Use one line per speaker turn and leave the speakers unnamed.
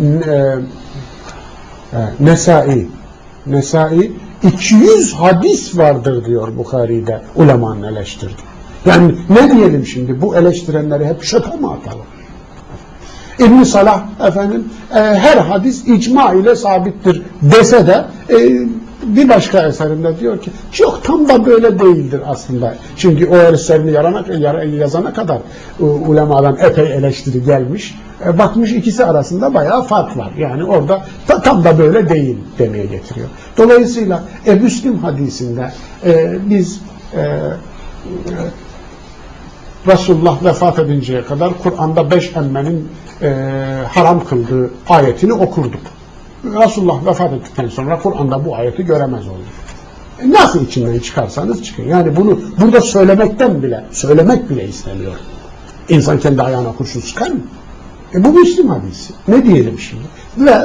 e, Nesai Nesai 200 hadis vardır diyor Bukhari'de ulemanın eleştirdi. Yani ne diyelim şimdi bu eleştirenleri hep çöpe mi atalım? İbn Salah efendim e, her hadis icma ile sabittir dese de e, bir başka eserinde diyor ki yok tam da böyle değildir aslında. Çünkü o eserini yarana, yara- yazana kadar e, ulemadan epey eleştiri gelmiş. E, bakmış ikisi arasında bayağı fark var. Yani orada ta- tam da böyle değil demeye getiriyor. Dolayısıyla Ebu Müslim hadisinde e, biz e, Resulullah vefat edinceye kadar Kur'an'da beş emmenin e, haram kıldığı ayetini okurduk. Resulullah vefat ettikten sonra Kur'an'da bu ayeti göremez olduk. E, nasıl içinden çıkarsanız çıkın. Yani bunu burada söylemekten bile, söylemek bile istemiyor. İnsan kendi ayağına kurşun sıkar mı? E bu Müslim hadisi. Ne diyelim şimdi? Ve